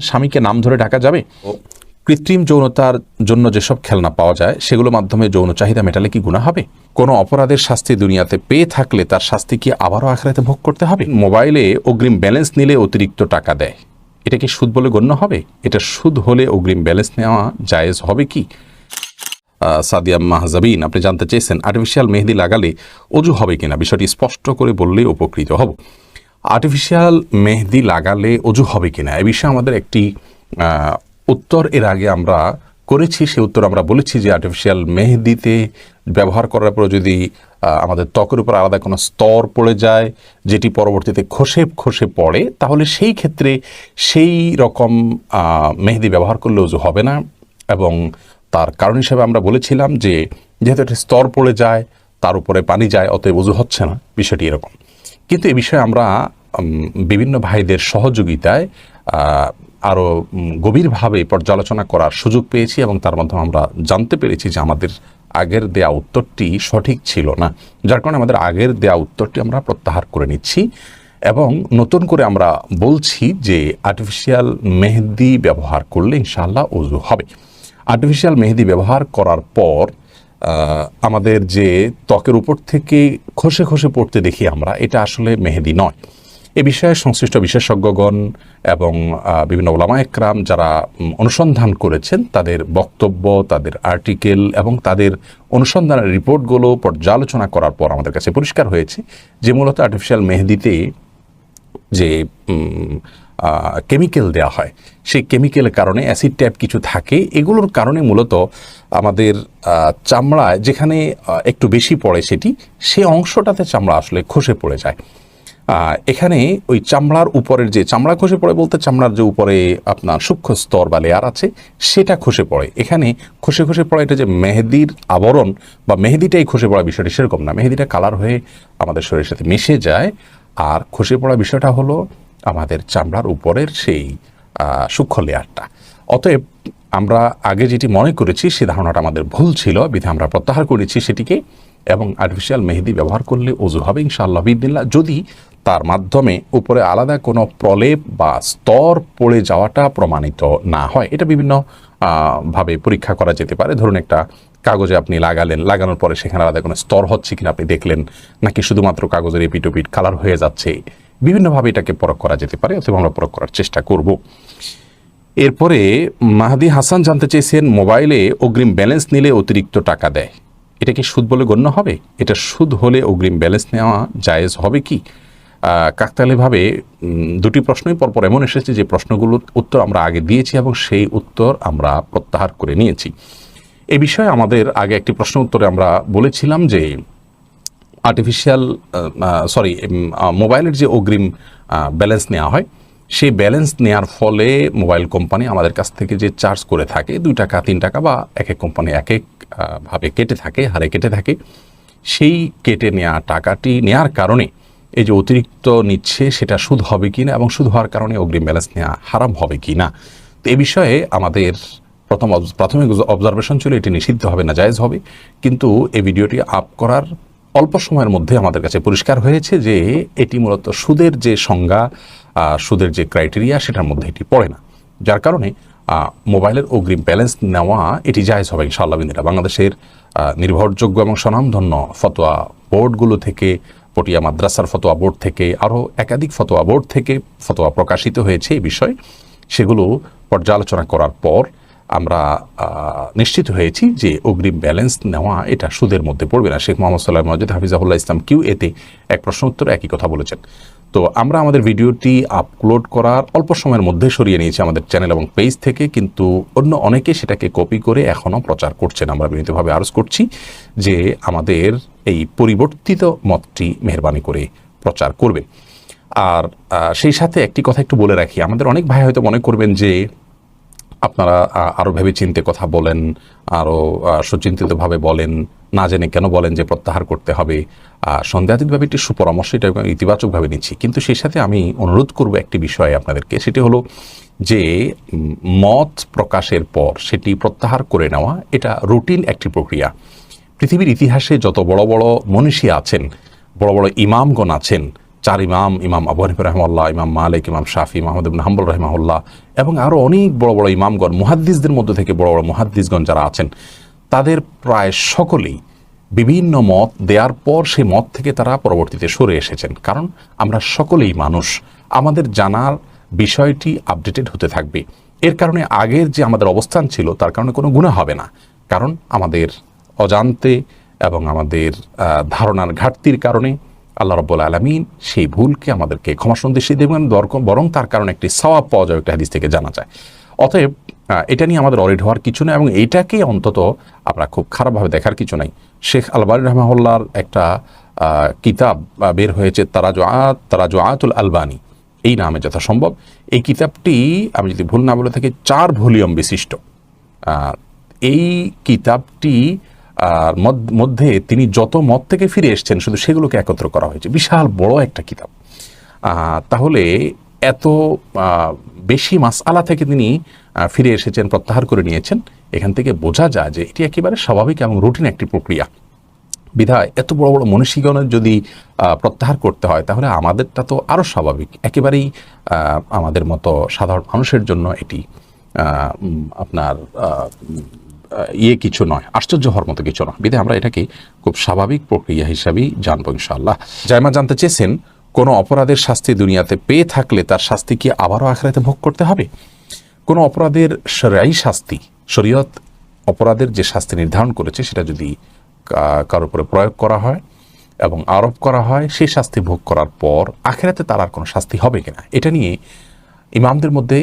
স্বামীকে নাম ধরে ডাকা যাবে? কৃত্রিম যৌনতার জন্য যেসব খেলনা পাওয়া যায় সেগুলোর মাধ্যমে যৌন চাহিদা মেটালে কি গুণা হবে? কোনো অপরাধের শাস্তি দুনিয়াতে পেয়ে থাকলে তার শাস্তি কি আবারও আখড়াতে ভোগ করতে হবে? মোবাইলে অগ্রিম ব্যালেন্স নিলে অতিরিক্ত টাকা দেয়। এটা কি সুদ বলে গণ্য হবে? এটা সুদ হলে অগ্রিম ব্যালেন্স নেওয়া জায়েজ হবে কি? সাদিয়া মাহজাবিন আপনি জানতে চেয়েছেন আর্টিফিশিয়াল মেহেদি লাগালে অজু হবে কিনা? বিষয়টি স্পষ্ট করে বললেই উপকৃত হব। আর্টিফিশিয়াল মেহেদি লাগালে অজু হবে কিনা? এ বিষয়ে আমাদের একটি উত্তর এর আগে আমরা করেছি। সে উত্তর আমরা বলেছি যে আর্টিফিশিয়াল মেহেদিতে ব্যবহার করার পর যদি আমাদের ত্বকের উপর আলাদা কোনো স্তর পড়ে যায়, যেটি পরবর্তীতে খসে খসে পড়ে, তাহলে সেই ক্ষেত্রে সেই রকম মেহেদি ব্যবহার করলে অজু হবে না। এবং তার কারণ হিসেবে আমরা বলেছিলাম যে, যেহেতু একটা স্তর পড়ে যায়, তার উপরে পানি যায়, অতএব অজু হচ্ছে না। বিষয়টি এরকম। কিন্তু এ বিষয়ে আমরা বিভিন্ন ভাইদের সহযোগিতায় আরও গভীরভাবে পর্যালোচনা করার সুযোগ পেয়েছি এবং তার মাধ্যমে আমরা জানতে পেরেছি যে আমাদের আগের দেয়া উত্তরটি সঠিক ছিল না। যার কারণে আমাদের আগের দেয়া উত্তরটি আমরা প্রত্যাহার করে নিচ্ছি এবং নতুন করে আমরা বলছি যে আর্টিফিশিয়াল মেহেদি ব্যবহার করলে ইনশাআল্লাহ উজু হবে। আর্টিফিশিয়াল মেহেদি ব্যবহার করার পর আমাদের যে ত্বকের উপর থেকে খসে খসে পড়তে দেখি আমরা, এটা আসলে মেহেদি নয়। এ বিষয়ে সংশ্লিষ্ট বিশেষজ্ঞগণ এবং বিভিন্ন ওলামা একরাম যারা অনুসন্ধান করেছেন, তাদের বক্তব্য, তাদের আর্টিকেল এবং তাদের অনুসন্ধানের রিপোর্টগুলো পর্যালোচনা করার পর আমাদের কাছে পরিষ্কার হয়েছে যে মূলত আর্টিফিশিয়াল মেহেদিতে যে কেমিক্যাল দেওয়া হয়। সেই কেমিক্যালের কারণে অ্যাসিড ট্যাপ কিছু থাকে। এগুলোর কারণে মূলত আমাদের চামড়ায় যেখানে একটু বেশি পড়ে সেটি, সে অংশটাতে চামড়া আসলে খসে পড়ে যায়। এখানে ওই চামড়ার উপরের যে, চামড়া খসে পড়ে বলতে চামড়ার যে উপরে আপনার সূক্ষ্ম স্তর বা লেয়ার আছে, সেটা খসে পড়ে। এখানে খসে খসে পড়ে এটা যে মেহেদির আবরণ বা মেহেদিটাই খসে পড়া বিষয়টি সেরকম না। মেহেদিটা কালার হয়ে আমাদের শরীরের সাথে মিশে যায়। আর খসে পড়া বিষয়টা হলো আমাদের চামড়ার উপরের সেই সূক্ষ্ম লেয়ারটা। অতএব আমরা আগে যেটি মনে করেছি, সে ধারণাটা আমাদের ভুল ছিল, বিধে আমরা প্রত্যাহার করেছি সেটিকে, এবং আর্টিফিশিয়াল মেহেদি ব্যবহার করলে অজু হবে ইনশাআল্লাহ বিদিল্লা যদি তার মাধ্যমে উপরে আলাদা কোনো প্রলেপ বা স্তর পড়ে যাওয়াটা প্রমাণিত না হয়, এটা বিভিন্ন ভাবে পরীক্ষা করা যেতে পারে। ধরুন একটা কাগজে আপনি লাগালেন, লাগানোর পরে সেখানে আলাদা কোনো স্তর হচ্ছে কিনা আপনি দেখলেন, নাকি শুধুমাত্র কাগজের এপিটোপিট কালার হয়ে যাচ্ছে বিভিন্নভাবে এটাকে পরখ করা যেতে পারে, অথবা আমরা পরখ করার চেষ্টা করব। এরপরে মাহাদি হাসান জানতে চেয়েছেন, মোবাইলে অগ্রিম ব্যালেন্স নিলে অতিরিক্ত টাকা দেয়। এটা কি সুদ বলে গণ্য হবে? এটা সুদ হলে অগ্রিম ব্যালেন্স নেওয়া জায়েজ হবে কি? কাকতালিভাবে দুটি প্রশ্নই পরপর এমন এসেছে যে প্রশ্নগুলোর উত্তর আমরা আগে দিয়েছি এবং সেই উত্তর আমরা প্রত্যাহার করে নিয়েছি। এ বিষয়ে আমাদের আগে একটি প্রশ্ন উত্তরে আমরা বলেছিলাম যে আর্টিফিশিয়াল সরি মোবাইলের যে অগ্রিম ব্যালেন্স নেওয়া হয় সেই ব্যালেন্স নেওয়ার ফলে মোবাইল কোম্পানি আমাদের কাছ থেকে যে চার্জ করে থাকে দুই টাকা তিন টাকা বা এক এক কোম্পানি এক এক আহ, ভাবে কেটে থাকে হারে কেটে থাকে সেই কেটে নেওয়া টাকাটি নেওয়ার কারণে এই যে অতিরিক্ত নিচ্ছে সেটা সুদ হবে কি না এবং সুদ হওয়ার কারণে অগ্রিম ব্যালেন্স নেওয়া হারাম হবে কি না তো এ বিষয়ে আমাদের প্রথম প্রাথমিক অবজারভেশন ছিল এটি নিষিদ্ধ হবে না জায়েজ হবে কিন্তু এই ভিডিওটি আপ করার অল্প সময়ের মধ্যে আমাদের কাছে পরিষ্কার হয়েছে যে এটি মূলত সুদের যে সংজ্ঞা সুদের যে ক্রাইটেরিয়া সেটার মধ্যে এটি পড়ে না। যার কারণে মোবাইলের অগ্রিম ব্যালেন্স নেওয়া এটি জায়েজ হবে ইনশাআল্লাহ বিন্দিরা বাংলাদেশের নির্ভরযোগ্য এবং স্বনামধন্য ফতোয়া বোর্ডগুলো থেকে, পটিয়া মাদ্রাসার ফতোয়া বোর্ড থেকে, আরও একাধিক ফতোয়া বোর্ড থেকে ফতোয়া প্রকাশিত হয়েছে এই বিষয়ে। সেগুলো পর্যালোচনা করার পর আমরা নিশ্চিত হয়েছি যে অগ্রিম ব্যালেন্স নেওয়া এটা সুদের মধ্যে পড়বে না। শেখ মোহাম্মদ সাল্লাহ মজিদ হাফিজাহুল্লাহ ইসলাম কিউ এতে এক প্রশ্ন উত্তর, একই কথা বলেছেন। তো আমরা আমাদের ভিডিওটি আপলোড করার অল্প সময়ের মধ্যে সরিয়ে নিয়েছি আমাদের চ্যানেল এবং পেজ থেকে, কিন্তু অন্য অনেকে সেটাকে কপি করে এখনও প্রচার করছেন। আমরা বিনীতভাবে আরজ করছি যে আমাদের এই পরিবর্তিত মতটি মেহরবানি করে প্রচার করবেন আর সেই সাথে একটি কথা একটু বলে রাখি। আমাদের অনেক ভাই হয়তো মনে করবেন যে আপনারা আহ, আরও ভেবে চিনতে কথা বলেন আরও আহ, সুচিন্তিতভাবে বলেন না জেনে কেন বলেন যে প্রত্যাহার করতে হবে সন্দেহাতীতভাবে একটি সুপরামর্শ এটা ইতিবাচকভাবে নিচ্ছি। কিন্তু সেই সাথে আমি অনুরোধ করব একটি বিষয়ে আপনাদেরকে সেটি হলো যে মত প্রকাশের পর সেটি প্রত্যাহার করে নেওয়া এটা রুটিন একটি প্রক্রিয়া। পৃথিবীর ইতিহাসে যত বড় বড় মনীষী আছেন বড় বড় ইমামগণ আছেন চার ইমাম ইমাম আবু হানিফা রহমাল্লাহ ইমাম মালিক, ইমাম শাফি, মাহমুদ ইবনে হাম্বল রহমাউল্লাহ এবং আরও অনেক বড় বড় ইমামগণ, মুহাদ্দিসদের মধ্যে থেকে বড় বড় মুহাদ্দিসগণ যারা আছেন, তাদের প্রায় সকলেই বিভিন্ন মত দেওয়ার পর সেই মত থেকে তারা পরবর্তীতে সরে এসেছেন। কারণ আমরা সকলেই মানুষ, আমাদের জানার বিষয়টি আপডেটেড হতে থাকবে। এর কারণে আগের যে আমাদের অবস্থান ছিল, তার কারণে কোনো গুণা হবে না। কারণ আমাদের অজান্তে এবং আমাদের ধারণার ঘাটতির কারণে আল্লাহ রব্বুল আলমিন সেই ভুলকে আমাদেরকে ক্ষমা সন্দেশী দেবেন বরং- তার কারণে একটি সওয়াব পাওয়া যায় একটা হাদিস থেকে জানা যায়। অতএব এটা নিয়ে আমাদের অরিড হওয়ার কিছু নেই এবং এটাকে অন্তত আমরা খুব খারাপভাবে দেখার কিছু নাই। শেখ আলবানী রহমাহুল্লার একটা কিতাব বের হয়েছে তারাজু আত তারাজু আতুল আলবানী। এই নামে যথাসম্ভব। এই কিতাবটি, আমি যদি ভুল না বলে থাকি, চার ভলিউম বিশিষ্ট। এই কিতাবটি মধ্যে তিনি যত মত থেকে ফিরে এসেছেন, শুধু সেগুলোকে একত্র করা হয়েছে। বিশাল বড় একটা কিতাব। তাহলে এত বেশি মাসআলা থেকে তিনি ফিরে এসেছেন, প্রত্যাহার করে নিয়েছেন, এখান থেকে বোঝা যায় যে এটি একেবারে স্বাভাবিক এবং রুটিন একটি প্রক্রিয়া। বিধায় এত বড় বড় মনীষীগণের যদি প্রত্যাহার করতে হয়, তাহলে আমাদেরটা তো আরও স্বাভাবিক। একেবারেই আমাদের মতো সাধারণ মানুষের জন্য এটি আপনার ইয়ে কিছু নয়, আশ্চর্য হওয়ার মতো কিছু নয়। বিধায় আমরা এটাকে খুব স্বাভাবিক প্রক্রিয়া হিসাবেই জানব ইনশাআল্লাহ। জায়মা জানতে চেয়েছেন, কোনো অপরাধের শাস্তি দুনিয়াতে পেয়ে থাকলে তার শাস্তি কি আবারও আখড়াতে ভোগ করতে হবে? কোনো অপরাধের সরাই শাস্তি, শরীয়ত অপরাধের যে শাস্তি নির্ধারণ করেছে, সেটা যদি কারোর উপরে প্রয়োগ করা হয় এবং আরোপ করা হয়, সেই শাস্তি ভোগ করার পর আখেরাতে তার আর কোনো শাস্তি হবে কিনা? এটা নিয়ে ইমামদের মধ্যে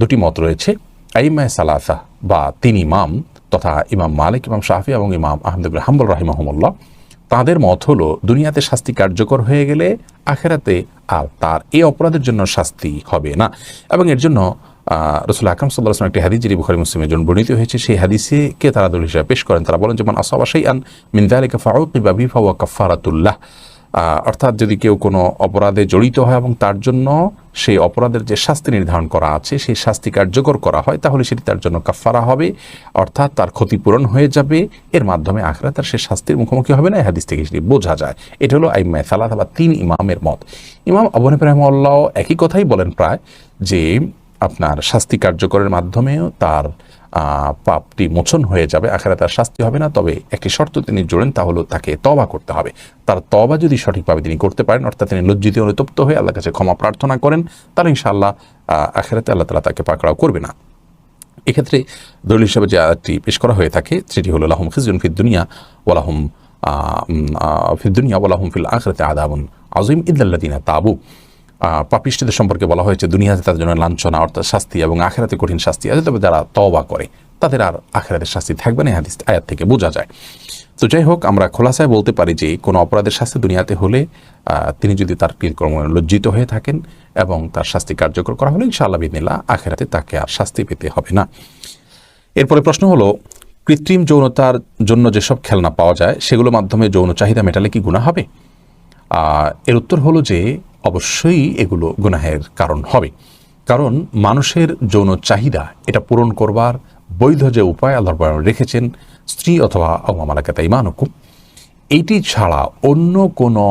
দুটি মত রয়েছে। আইমায় সালাসা বা তিন ইমাম তথা ইমাম মালিক, ইমাম শাহি এবং ইমাম আহমদুল হাম্বুল রাহিমহমুল্লাহ, তাদের মত হলো, দুনিয়াতে শাস্তি কার্যকর হয়ে গেলে আখেরাতে আর তার এই অপরাধের জন্য শাস্তি হবে না। এবং এর জন্য রসুল আকরম সাল্লাহ একটি হাদিস, যিনি বুখারি মুসলিমের জন্য বর্ণিত হয়েছে, সেই হাদিসে কে তারা দল হিসাবে পেশ করেন? তারা বলেন যেমন আসাবা সেই আন মিনদালিকা ফাউকিবা বিফা ওয়া কাফারাতুল্লাহ অর্থাৎ যদি কেউ কোনো অপরাধে জড়িত হয় এবং তার জন্য সেই অপরাধের যে শাস্তি নির্ধারণ করা আছে, সেই শাস্তি কার্যকর করা হয়, তাহলে সেটি তার জন্য কাফারা হবে, অর্থাৎ তার ক্ষতিপূরণ হয়ে যাবে। এর মাধ্যমে আখরা তার সে শাস্তির মুখোমুখি হবে না হাদিস থেকে সেটি বোঝা যায়। এটা হলো আইমায় সালাত বা তিন ইমামের মত। ইমাম আবু রহমাল্লাহ একই কথাই বলেন প্রায় যে আপনার শাস্তি কার্যকরের মাধ্যমেও তার পাপটি মোচন হয়ে যাবে আখেরা তার শাস্তি হবে না। তবে একটি শর্ত তিনি জোড়েন তা হলো তাকে তবা করতে হবে। তার তবা যদি সঠিকভাবে তিনি করতে পারেন অর্থাৎ তিনি লজ্জিত অনুতপ্ত হয়ে আল্লাহর কাছে ক্ষমা প্রার্থনা করেন তাহলে ইনশাআল্লাহ আহ, আখেরাতে আল্লাহ তালা তাকে পাকড়াও করবে না। এক্ষেত্রে দলিল হিসাবে যে আয়াতটি পেশ করা হয়ে থাকে সেটি হলো লাহুম খিজুন ফিদ দুনিয়া ওয়ালাহুম ফিদ দুনিয়া ওয়ালাহুম ফিল আখরাতে আদাবুন আজিম ইদ্দাল্লাদিনা তাবু। আহ, পাপিষ্ঠদের সম্পর্কে বলা হয়েছে দুনিয়াতে তাদের জন্য লাঞ্ছনা অর্থাৎ শাস্তি এবং আখেরাতে কঠিন শাস্তি আছে। তবে যারা তবা করে তাদের আর আখেরাতের শাস্তি থাকবে না হাদিস আয়াত থেকে বোঝা যায়। তো যাই হোক আমরা খোলাসায় বলতে পারি যে কোনো অপরাধের শাস্তি দুনিয়াতে হলে তিনি যদি তার কৃতকর্ম লজ্জিত হয়ে থাকেন এবং তার শাস্তি কার্যকর করা হলে ইনশাআল্লাহ বিদিনিল্লাহ আখেরাতে তাকে আর শাস্তি পেতে হবে না। এরপরে প্রশ্ন হলো কৃত্রিম যৌনতার জন্য যেসব খেলনা পাওয়া যায় সেগুলোর মাধ্যমে যৌন চাহিদা মেটালে কি গুণা হবে? এর উত্তর হলো যে অবশ্যই এগুলো গুনাহের কারণ হবে। কারণ মানুষের যৌন চাহিদা, এটা পূরণ করবার বৈধ যে উপায় আল্লাহ রেখেছেন, স্ত্রী অথবা আমালাকাতা ইমানুকুম এইটি ছাড়া অন্য কোনো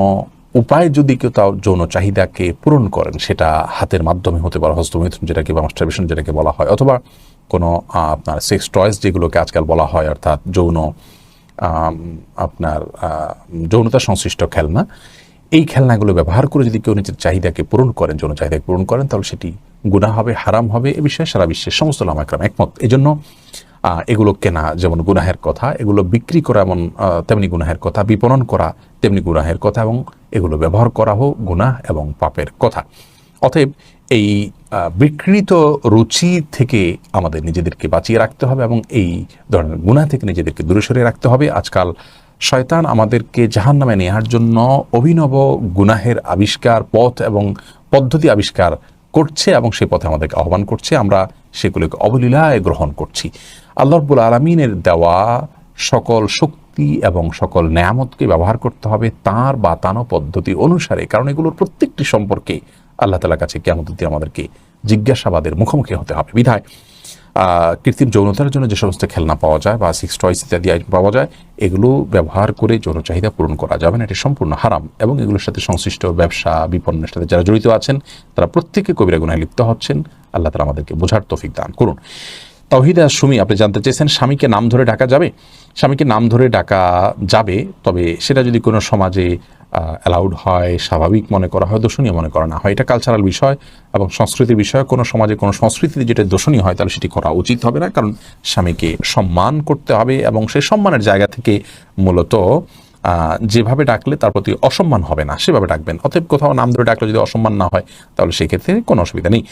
উপায় যদি কেউ তার যৌন চাহিদাকে পূরণ করেন, সেটা হাতের মাধ্যমে হতে পারে, হস্তমৈথুন যেটাকে বা মাস্টারবেশন যেটাকে বলা হয়, অথবা কোনো আপনার সেক্স টয়েস যেগুলোকে আজকাল বলা হয়, অর্থাৎ যৌন আপনার যৌনতা সংশ্লিষ্ট খেলনা এই খেলনাগুলো ব্যবহার করে যদি কেউ নিজের চাহিদাকে পূরণ করেন, যৌন চাহিদাকে পূরণ করেন, তাহলে সেটি গুণা হবে, হারাম হবে, এ বিষয়ে সারা বিশ্বের সমস্ত লামাকরাম একমত। এই জন্য এগুলো কেনা যেমন গুনাহের কথা, এগুলো বিক্রি করা এমন তেমনি গুনাহের কথা, বিপণন করা তেমনি গুনাহের কথা এবং এগুলো ব্যবহার করা হোক গুনাহ এবং পাপের কথা। অতএব এই বিকৃত রুচি থেকে আমাদের নিজেদেরকে বাঁচিয়ে রাখতে হবে এবং এই ধরনের গুনাহ থেকে নিজেদেরকে দূরে সরিয়ে রাখতে হবে। আজকাল শয়তান আমাদেরকে জাহান নামে নেওয়ার জন্য অভিনব গুনাহের আবিষ্কার, পথ এবং পদ্ধতি আবিষ্কার করছে এবং সে পথে আমাদেরকে আহ্বান করছে। আমরা সেগুলোকে অবলীলায় গ্রহণ করছি। আল্লাহ রব্বুল আলমিনের দেওয়া সকল শক্তি এবং সকল নেয়ামতকে ব্যবহার করতে হবে তার বাতানো পদ্ধতি অনুসারে, কারণ এগুলোর প্রত্যেকটি সম্পর্কে আল্লাহ তালার কাছে কেমন আমাদেরকে জিজ্ঞাসাবাদের মুখোমুখি হতে হবে। বিধায় কৃত্রিম যৌনতার জন্য যে সমস্ত খেলনা পাওয়া যায় বা সিক্স টয়েস ইত্যাদি আইটেম পাওয়া যায়, এগুলো ব্যবহার করে যৌন চাহিদা পূরণ করা যাবে না। এটি সম্পূর্ণ হারাম এবং এগুলোর সাথে সংশ্লিষ্ট ব্যবসা, বিপণনের সাথে যারা জড়িত আছেন, তারা প্রত্যেকে কবিরা গুনায় লিপ্ত হচ্ছেন। আল্লাহ তালা আমাদেরকে বোঝার তফিক দান করুন। তহিদা সুমি, আপনি জানতে চেয়েছেন স্বামীকে নাম ধরে ডাকা যাবে? স্বামীকে নাম ধরে ডাকা যাবে, তবে সেটা যদি কোনো সমাজে অ্যালাউড হয়, স্বাভাবিক মনে করা হয়, দোষণীয় মনে করা না হয়। এটা কালচারাল বিষয় এবং সংস্কৃতির বিষয়। কোনো সমাজে কোনো সংস্কৃতিতে যেটা দোষণীয় হয়, তাহলে সেটি করা উচিত হবে না। কারণ স্বামীকে সম্মান করতে হবে এবং সেই সম্মানের জায়গা থেকে মূলত যেভাবে ডাকলে তার প্রতি অসম্মান হবে না। সেভাবে ডাকবেন। অতএব কোথাও নাম ধরে ডাকলে যদি অসম্মান না হয়, তাহলে সেক্ষেত্রে কোনো অসুবিধা নেই।